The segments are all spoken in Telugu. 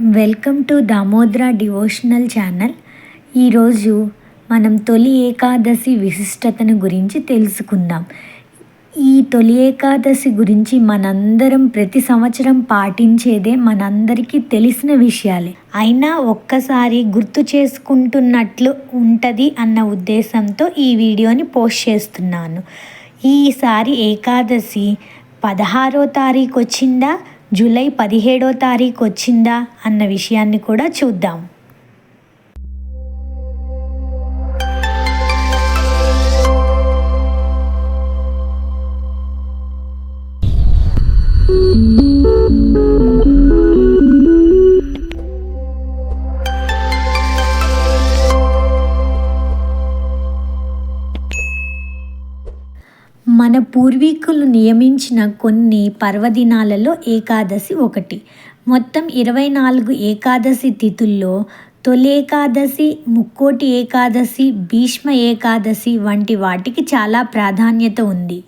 Welcome to Damodra devotional channel. ఈరోజు మనం తొలి ఏకాదశి విశిష్టతను గురించి తెలుసుకుందాం. ఈ తొలి ఏకాదశి గురించి మనందరం ప్రతి సంవత్సరం పాటించేదే మనందరికీ తెలిసిన విషయాలే. అయినా ఒక్కసారి గుర్తు చేసుకుంటున్నట్లు ఉంటుంది అన్న ఉద్దేశంతో ఈ వీడియోని పోస్ట్ చేస్తున్నాను. ఈసారి ఏకాదశి పదహారో తారీఖు వచ్చిందా? జూలై పదిహేడో తారీఖు వచ్చిందా అన్న విషయాన్ని కూడా చూద్దాం. మన పూర్వీకులు నియమించిన కొన్ని పర్వదినాలలో ఏకాదశి ఒకటి. మొత్తం ఇరవై నాలుగు ఏకాదశి తిథుల్లో తొలి ఏకాదశి ముక్కోటి ఏకాదశి భీష్మ ఏకాదశి వంటి వాటికి చాలా ప్రాధాన్యత ఉంది.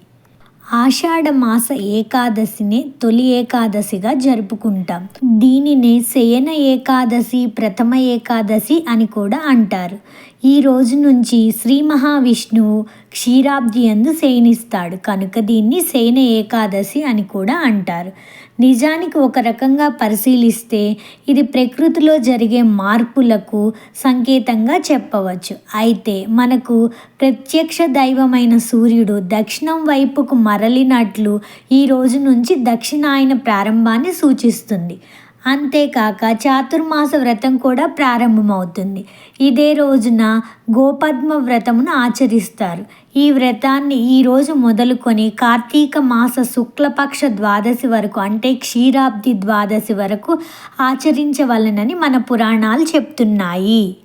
ఆషాఢ మాస ఏకాదశిని తొలి ఏకాదశిగా జరుపుకుంటాం. దీనిని శయన ఏకాదశి ప్రథమ ఏకాదశి అని కూడా అంటారు. ఈ రోజు నుంచి శ్రీ మహావిష్ణువు క్షీరాబ్ది అందు శయనిస్తాడు. కనుక దీన్ని శయన ఏకాదశి అని కూడా అంటారు. నిజానికి ఒక రకంగా పరిశీలిస్తే ఇది ప్రకృతిలో జరిగే మార్పులకు సంకేతంగా చెప్పవచ్చు. అయితే మనకు ప్రత్యక్ష దైవమైన సూర్యుడు దక్షిణం వైపుకు మరలినట్లు ఈ రోజు నుంచి దక్షిణాయన ప్రారంభాన్ని సూచిస్తుంది. అంతేకాక చాతుర్మాస వ్రతం కూడా ప్రారంభమవుతుంది. ఇదే రోజున గోపద్మ వ్రతమును ఆచరిస్తారు. ఈ వ్రతాన్ని ఈరోజు మొదలుకొని కార్తీక మాస శుక్లపక్ష ద్వాదశి వరకు అంటే క్షీరాబ్ది ద్వాదశి వరకు ఆచరించవలనని మన పురాణాలు చెప్తున్నాయి.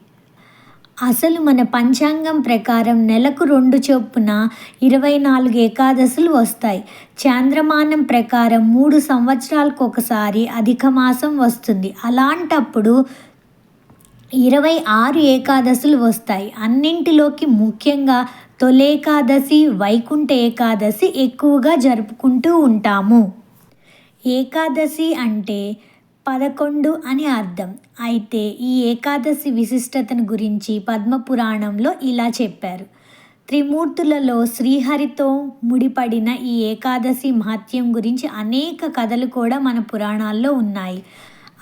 అసలు మన పంచాంగం ప్రకారం నెలకు రెండు చొప్పున ఇరవై నాలుగు ఏకాదశులు వస్తాయి. చాంద్రమానం ప్రకారం మూడు సంవత్సరాలకు ఒకసారి అధిక మాసం వస్తుంది. అలాంటప్పుడు ఇరవై ఆరు ఏకాదశులు వస్తాయి. అన్నింటిలోకి ముఖ్యంగా తొలేకాదశి వైకుంఠ ఏకాదశి ఎక్కువగా జరుపుకుంటూ ఉంటాము. ఏకాదశి అంటే పదకొండు అని అర్థం. అయితే ఈ ఏకాదశి విశిష్టతను గురించి పద్మపురాణంలో ఇలా చెప్పారు. త్రిమూర్తులలో శ్రీహరితో ముడిపడిన ఈ ఏకాదశి మహత్యం గురించి అనేక కథలు కూడా మన పురాణాల్లో ఉన్నాయి.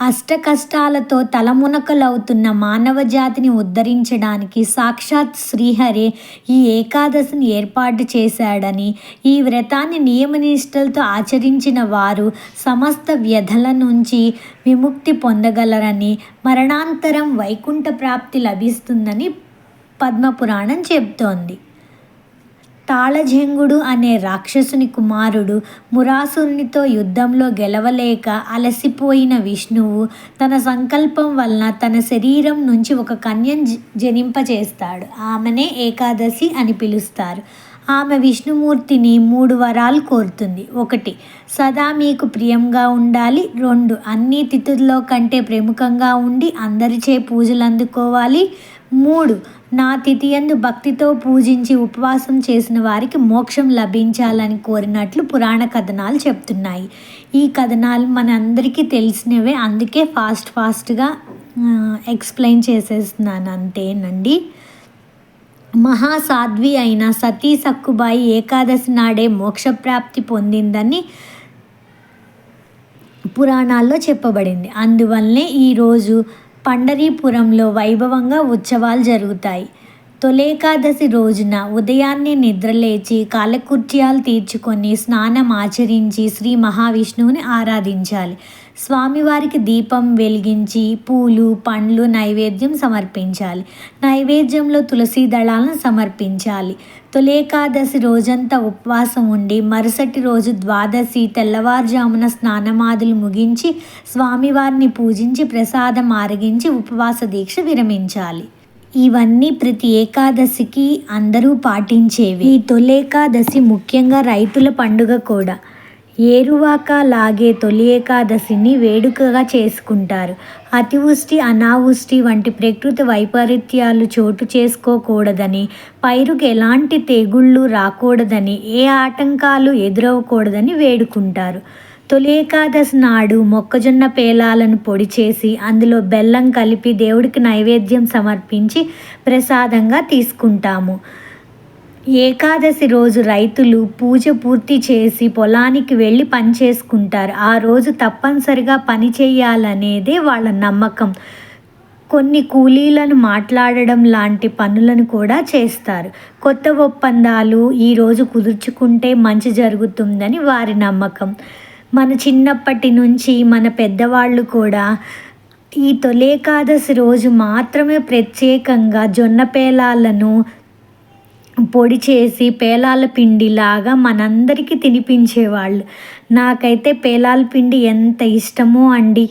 అష్ట కష్టాలతో తలమునకలవుతున్న మానవ జాతిని ఉద్ధరించడానికి సాక్షాత్ శ్రీహరి ఈ ఏకాదశిని ఏర్పాటు చేశాడని ఈ వ్రతాన్ని నియమనిష్టలతో ఆచరించిన వారు సమస్త వ్యధల నుంచి విముక్తి పొందగలరని మరణాంతరం వైకుంఠ ప్రాప్తి లభిస్తుందని పద్మపురాణం చెబుతోంది. తాళజంగుడు అనే రాక్షసుని కుమారుడు మురాసునితో యుద్ధంలో గెలవలేక అలసిపోయిన విష్ణువు తన సంకల్పం వలన తన శరీరం నుంచి ఒక కన్యను జనింపచేస్తాడు. ఆమెనే ఏకాదశి అని పిలుస్తారు. ఆమె విష్ణుమూర్తిని మూడు వరాలు కోరుతుంది. ఒకటి సదా మీకు ప్రియంగా ఉండాలి. రెండు అన్ని తిథుల్లో కంటే ప్రముఖంగా ఉండి అందరిచే పూజలు అందుకోవాలి మూడు నా తిథియందు భక్తితో పూజించి ఉపవాసం చేసిన వారికి మోక్షం లభించాలని కోరినట్లు పురాణ కథనాలు చెప్తున్నాయి. ఈ కథనాలు మనందరికీ తెలిసినవే అందుకే ఫాస్ట్ ఫాస్ట్గా ఎక్స్ప్లెయిన్ చేసేస్తున్నాను. అంతేనండి. మహాసాధ్వి అయిన సతీ సక్కుబాయి ఏకాదశి నాడే మోక్షప్రాప్తి పొందిందని పురాణాల్లో చెప్పబడింది. అందువల్లనే ఈరోజు పండరీపురంలో వైభవంగా ఉత్సవాలు జరుగుతాయి. తొలేకాదశి రోజున ఉదయాన్నే నిద్రలేచి కాలకృత్యాలు తీర్చుకొని స్నానం ఆచరించి శ్రీ మహావిష్ణువుని ఆరాధించాలి. స్వామివారికి దీపం వెలిగించి పూలు పండ్లు నైవేద్యం సమర్పించాలి. నైవేద్యంలో తులసి దళాలను సమర్పించాలి. తొలేకాదశి రోజంతా ఉపవాసం ఉండి మరుసటి రోజు ద్వాదశి తెల్లవారుజామున స్నానమాదులు ముగించి స్వామివారిని పూజించి ప్రసాదం ఆరగించి ఉపవాస దీక్ష విరమించాలి. ఇవన్నీ ప్రతి ఏకాదశికి అందరూ పాటించేవి. ఈ తొలేకాదశి ముఖ్యంగా రైతుల పండుగ కూడా. ఏరువాక లాగే తొలి ఏకాదశిని వేడుకగా చేసుకుంటారు. అతివృష్టి అనావృష్టి వంటి ప్రకృతి వైపరీత్యాలు చోటు చేసుకోకూడదని పైరుకు ఎలాంటి తెగుళ్ళు రాకూడదని ఏ ఆటంకాలు ఎదురవ్వకూడదని వేడుకుంటారు. తొలి ఏకాదశి నాడు మొక్కజొన్న పేలాలను పొడి చేసి అందులో బెల్లం కలిపి దేవుడికి నైవేద్యం సమర్పించి ప్రసాదంగా తీసుకుంటాము. ఏకాదశి రోజు రైతులు పూజ పూర్తి చేసి పొలానికి వెళ్ళి పని చేసుకుంటారు. ఆ రోజు తప్పనిసరిగా పని చేయాలనేదే వాళ్ళ నమ్మకం. కొన్ని కూలీలను మాట్లాడడం లాంటి పనులను కూడా చేస్తారు. కొత్త ఒప్పందాలు ఈరోజు కుదుర్చుకుంటే మంచి జరుగుతుందని వారి నమ్మకం. మన చిన్నప్పటి నుంచి మన పెద్దవాళ్ళు కూడా ఈ తొలేకాదశి రోజు మాత్రమే ప్రత్యేకంగా జొన్న పేలాలను పొడి చేసి పేలాల పిండిలాగా మనందరికీ తినిపించేవాళ్ళు. నాకైతే పేలాల పిండి ఎంత ఇష్టమో అండి.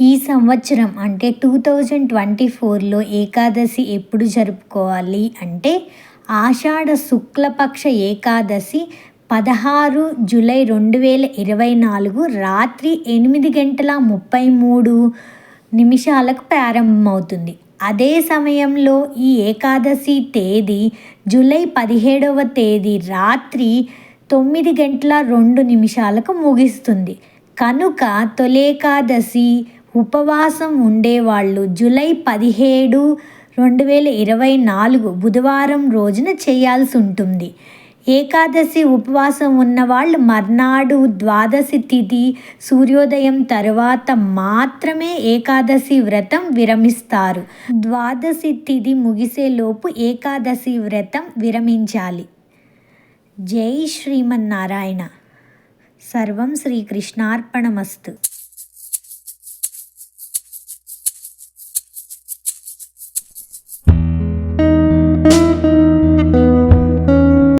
ఈ సంవత్సరం అంటే టూ థౌజండ్ ట్వంటీ ఫోర్లో ఏకాదశి ఎప్పుడు జరుపుకోవాలి అంటే ఆషాఢ శుక్లపక్ష ఏకాదశి పదహారు జూలై రెండు వేల ఇరవై నాలుగు రాత్రి ఎనిమిది గంటల ముప్పై మూడు నిమిషాలకు ప్రారంభమవుతుంది. అదే సమయంలో ఈ ఏకాదశి తేదీ జూలై పదిహేడవ తేదీ రాత్రి తొమ్మిది గంటల రెండు నిమిషాలకు ముగిస్తుంది. కనుక తొలేకాదశి ఉపవాసం ఉండేవాళ్ళు జూలై పదిహేడు రెండు వేల ఇరవై నాలుగు బుధవారం రోజున చేయాల్సి ఉంటుంది. ఏకాదశి ఉపవాసం ఉన్నవాళ్ళు మర్నాడు ద్వాదశి తిథి సూర్యోదయం తరువాత మాత్రమే ఏకాదశి వ్రతం విరమిస్తారు. ద్వాదశి తిథి ముగిసేలోపు ఏకాదశి వ్రతం విరమించాలి. జై శ్రీమన్నారాయణ. సర్వం శ్రీకృష్ణార్పణమస్తు.